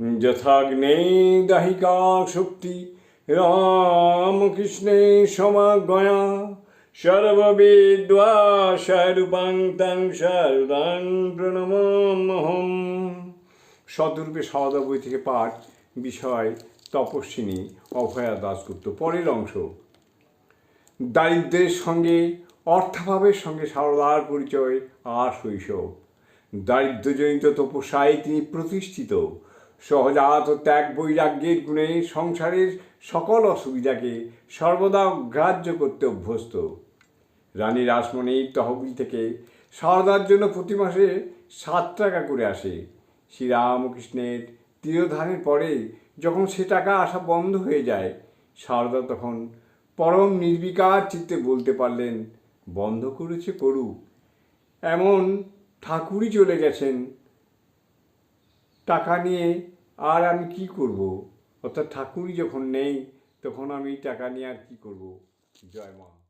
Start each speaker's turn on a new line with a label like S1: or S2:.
S1: যথাগ্নে দাহিকা শক্তি রামকৃষ্ণে সমাগয়া সর্ববিদ্বা স্বরূপাং তাং শারদাং প্রণমহম সদরূপে সহদা বই থেকে পাঠ বিষয় তপস্বিনী অভয়া দাসগুপ্ত পরের অংশ। দারিদ্রের সঙ্গে, অর্থাভাবের সঙ্গে সারদার পরিচয় আর শৈশব। দারিদ্র্যজনিত তপস্যায় তিনি প্রতিষ্ঠিত। সহজাত ত্যাগ বৈরাগ্যের গুণে সংসারের সকল অসুবিধাকে সর্বদা গ্রাহ্য করতে অভ্যস্ত। রানী রাসমণির তহবিল থেকে সারদার জন্য প্রতি মাসে সাত টাকা করে আসে। শ্রীরামকৃষ্ণের তিরোধানের পরে যখন সে টাকা আসা বন্ধ হয়ে যায়, সারদা তখন পরম নির্বিকার চিত্তে বলতে পারলেন, বন্ধ করেছে করুক এমন ঠাকুরই চলে গেছেন। টাকা নিয়ে আর আমি কি করব? অর্থাৎ ঠাকুরই যখন নেই, তখন আমি টাকা নিয়ে আর কী করব? জয় মা।